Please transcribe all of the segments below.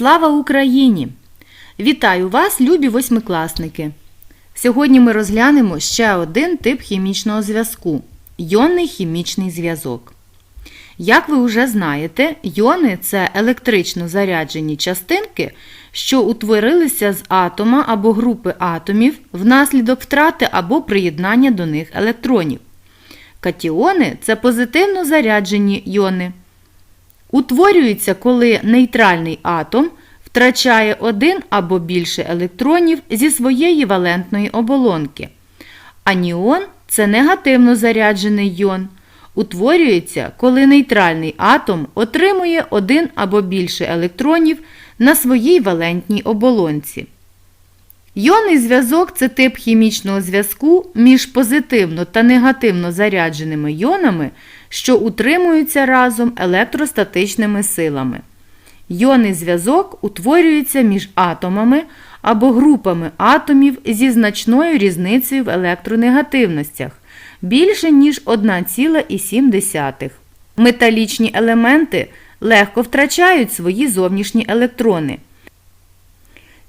Слава Україні! Вітаю вас, любі восьмикласники! Сьогодні ми розглянемо ще один тип хімічного зв'язку йонний хімічний зв'язок. Як ви вже знаєте, йони це електрично заряджені частинки, що утворилися з атома або групи атомів внаслідок втрати або приєднання до них електронів. Катіони це позитивно заряджені йони. Утворюються, коли нейтральний атом втрачає один або більше електронів зі своєї валентної оболонки. Аніон це негативно заряджений йон. Утворюється, коли нейтральний атом отримує один або більше електронів на своїй валентній оболонці. Йонний зв'язок це тип хімічного зв'язку між позитивно та негативно зарядженими йонами, що утримуються разом електростатичними силами. Йонний зв'язок утворюється між атомами або групами атомів зі значною різницею в електронегативностях більше ніж 1,7. Металічні елементи легко втрачають свої зовнішні електрони.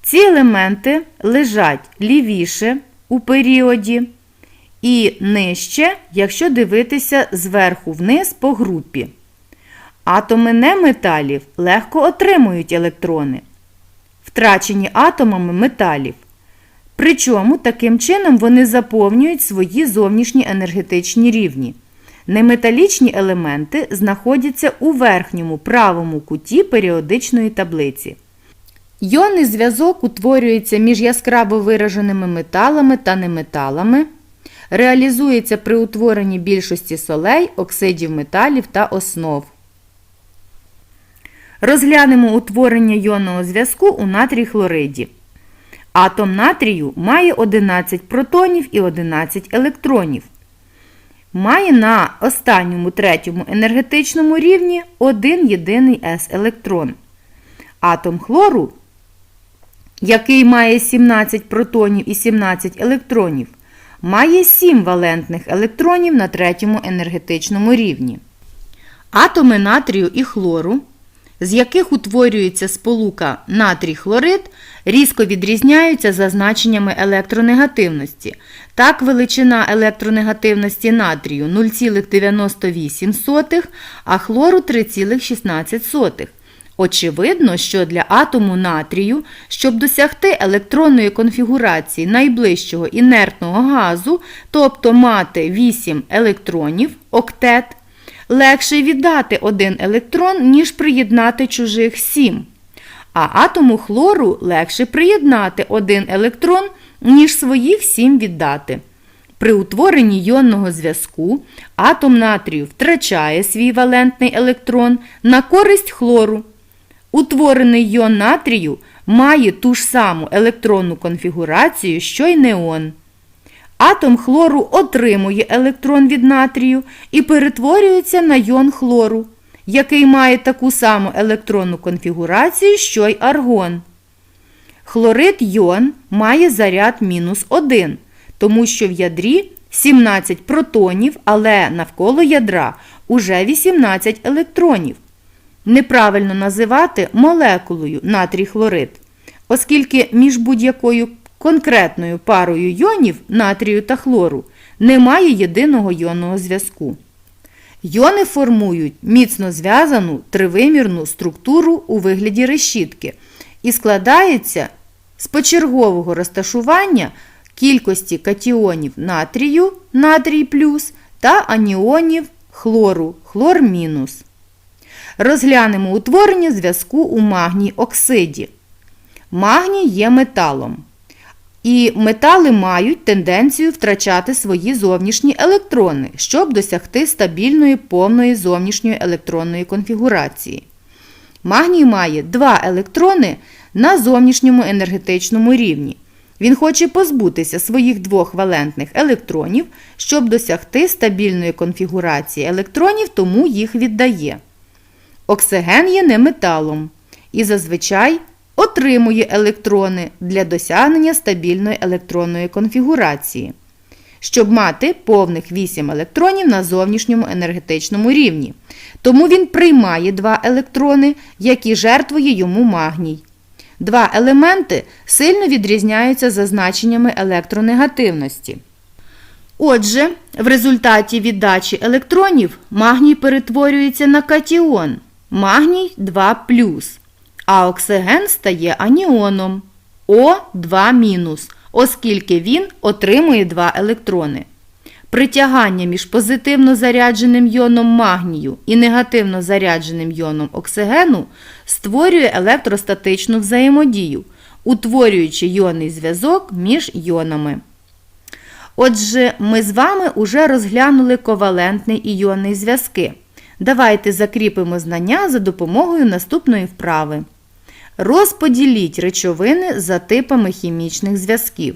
Ці елементи лежать лівіше у періоді і нижче, якщо дивитися зверху вниз по групі. Атоми неметалів легко отримують електрони, втрачені атомами металів. Причому таким чином вони заповнюють свої зовнішні енергетичні рівні. Неметалічні елементи знаходяться у верхньому правому куті періодичної таблиці. Йонний зв'язок утворюється між яскраво вираженими металами та неметалами, реалізується при утворенні більшості солей, оксидів металів та основ. Розглянемо утворення йонного зв'язку у натрій хлориді. Атом натрію має 11 протонів і 11 електронів. Має на останньому третьому енергетичному рівні один єдиний С-електрон. Атом хлору, який має 17 протонів і 17 електронів, має 7 валентних електронів на третьому енергетичному рівні. Атоми натрію і хлору з яких утворюється сполука натрій хлорид, різко відрізняються за значеннями електронегативності. Так, величина електронегативності натрію 0,98, а хлору 3,16. Очевидно, що для атому натрію, щоб досягти електронної конфігурації найближчого інертного газу, тобто мати 8 електронів, октет, легше віддати один електрон, ніж приєднати чужих 7. А атому хлору легше приєднати один електрон, ніж своїх 7 віддати. При утворенні йонного зв'язку атом натрію втрачає свій валентний електрон на користь хлору. Утворений йон натрію має ту ж саму електронну конфігурацію, що й неон. Атом хлору отримує електрон від натрію і перетворюється на йон хлору, який має таку саму електронну конфігурацію, що й аргон. Хлорид йон має заряд мінус 1, тому що в ядрі 17 протонів, але навколо ядра уже 18 електронів. Неправильно називати молекулою натрій хлорид, оскільки між будь-якою конкретною парою йонів натрію та хлору немає єдиного йонного зв'язку. Йони формують міцно зв'язану тривимірну структуру у вигляді решітки і складається з почергового розташування кількості катіонів натрію натрій плюс та аніонів хлору хлор мінус. Розглянемо утворення зв'язку у магній оксиді. Магній є металом. І метали мають тенденцію втрачати свої зовнішні електрони, щоб досягти стабільної повної зовнішньої електронної конфігурації. Магній має два електрони на зовнішньому енергетичному рівні. Він хоче позбутися своїх двох валентних електронів, щоб досягти стабільної конфігурації електронів, тому їх віддає. Оксиген є неметалом і зазвичай отримує електрони для досягнення стабільної електронної конфігурації. щоб мати повних 8 електронів на зовнішньому енергетичному рівні. Тому він приймає два електрони, які жертвує йому магній. Два елементи сильно відрізняються за значеннями електронегативності. Отже, в результаті віддачі електронів магній перетворюється на катіон магній 2 а оксиген стає аніоном О2 оскільки він отримує два електрони. Притягання між позитивно зарядженим йоном магнію і негативно зарядженим йоном оксигену створює електростатичну взаємодію, утворюючи йонний зв'язок між йонами. Отже, ми з вами уже розглянули ковалентний і зв'язки. Давайте закріпимо знання за допомогою наступної вправи. Розподіліть речовини за типами хімічних зв'язків.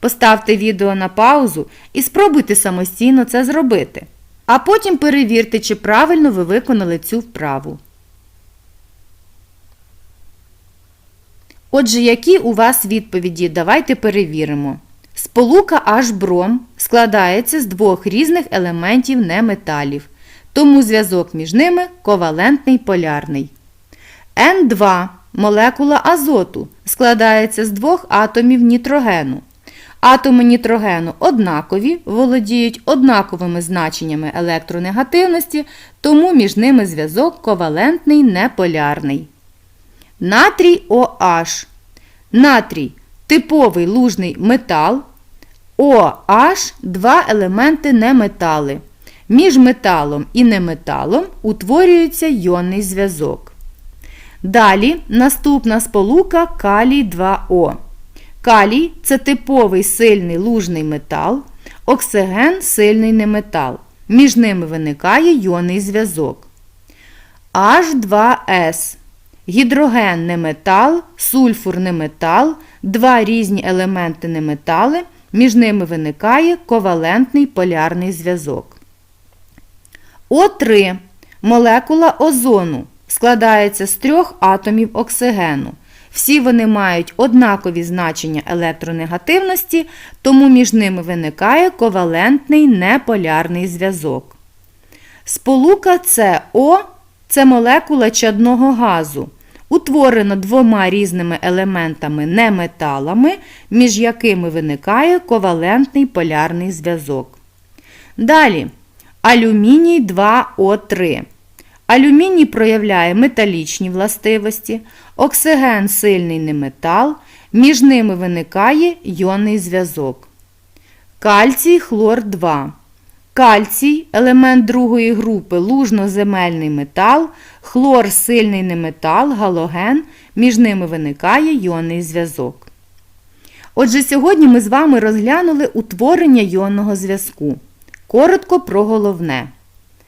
Поставте відео на паузу і спробуйте самостійно це зробити. А потім перевірте, чи правильно ви виконали цю вправу. Отже, які у вас відповіді? Давайте перевіримо. Сполука H-бром складається з двох різних елементів неметалів, тому зв'язок між ними ковалентний полярний. N2 молекула азоту складається з двох атомів нітрогену. Атоми нітрогену однакові, володіють однаковими значеннями електронегативності, тому між ними зв'язок ковалентний неполярний. Натрій OH. Натрій типовий лужний метал. OH – два елементи неметали. Між металом і неметалом утворюється йонний зв'язок. Далі наступна сполука калій 2О. Калій це типовий сильний лужний метал, оксиген сильний неметал. Між ними виникає йонний зв'язок. H2S. Гідроген неметал, сульфур неметал, два різні елементи неметали, між ними виникає ковалентний полярний зв'язок. О3 молекула озону складається з трьох атомів оксигену. Всі вони мають однакові значення електронегативності, тому між ними виникає ковалентний неполярний зв'язок. Сполука СО це молекула чадного газу, утворена двома різними елементами неметалами, між якими виникає ковалентний полярний зв'язок. Далі алюміній 2О3. Алюміній проявляє металічні властивості, оксиген сильний неметал, між ними виникає йонний зв'язок. Кальцій хлор 2. Кальцій елемент другої групи лужноземельний метал, хлор сильний неметал, галоген, між ними виникає йонний зв'язок. Отже, сьогодні ми з вами розглянули утворення йонного зв'язку. Коротко про головне.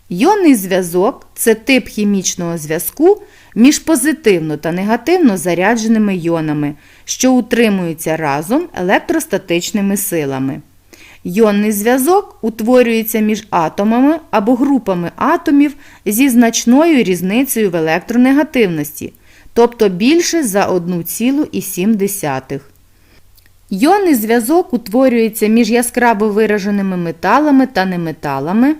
Йонний зв'язок це тип хімічного зв'язку між позитивно та негативно зарядженими йонами, що утримуються разом електростатичними силами. Йонний зв'язок утворюється між атомами або групами атомів зі значною різницею в електронегативності, тобто більше за 1,7. Йонний зв'язок утворюється між яскраво вираженими металами та неметалами.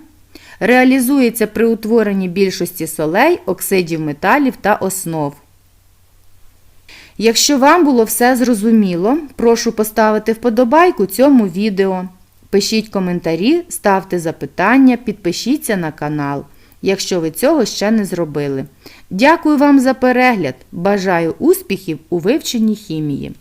Реалізується при утворенні більшості солей, оксидів металів та основ. Якщо вам було все зрозуміло, прошу поставити вподобайку цьому відео. Пишіть коментарі, ставте запитання, підпишіться на канал, якщо ви цього ще не зробили. Дякую вам за перегляд! Бажаю успіхів у вивченні хімії!